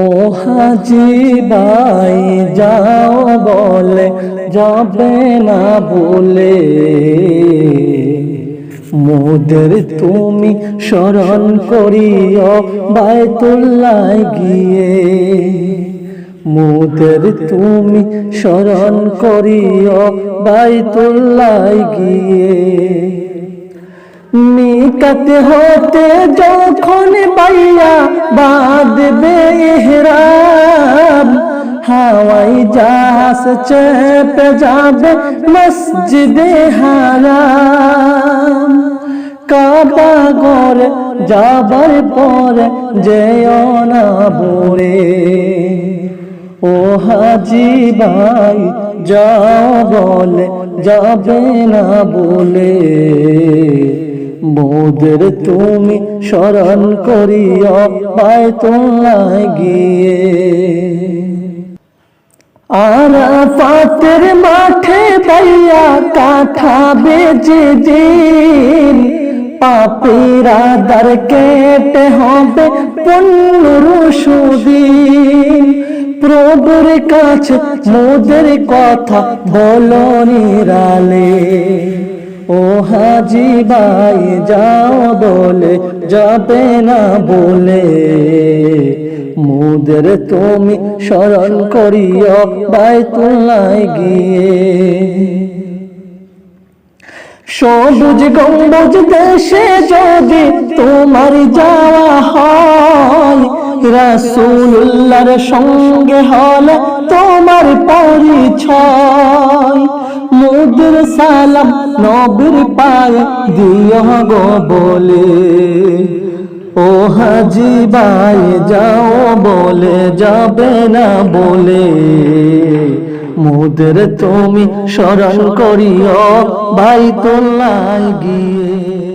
ও হাজি ভাই যাও বলে, যাবে না বলে। মোদের তুমি স্মরণ করিও, বায়তুল্লাহ গিয়ে। মোদের তুমি স্মরণ করিও, বায়তুল্লাহ গিয়ে। নিকট হতে যখন বাইয়া বাঁধবে এহরাম হাওয়াই জাহাজ চেপে যাবে মসজিদে হারাম। কাবা ঘরে যাবার পরে যেও না বুড়ে। ও হাজি ভাই, যাও বলে যাবে না বলে। মোদের তুমি স্মরণ করিও, বায়তুল্লাহ গিয়ে। আর পাতের মাঠে বাইয়া কাঠা বেজে দিন। পাপিরা দার কেটে হবে পনেরো সুদিন প্রভুর কাছে মোদের কথা বলো নিরালে। ও হাজি ভাই, যাও বলে, যাবে না বলে। মুদের তুমি স্মরণ করিও বাইতুল্লাহ গিয়ে। সবুজ গম্বুজ দেশে যদি তোমার যাওয়া হয়, রাসূলুল্লাহর সঙ্গে হলে তোমার পরিচয়। মুদুর সালাম নবীর পায়ে দিও গো বলে। ও হাজি ভাই, যাও বলে, যাবে না বলে। মোদের তুমি স্মরণ করিও ভাই তোলায় গিয়ে।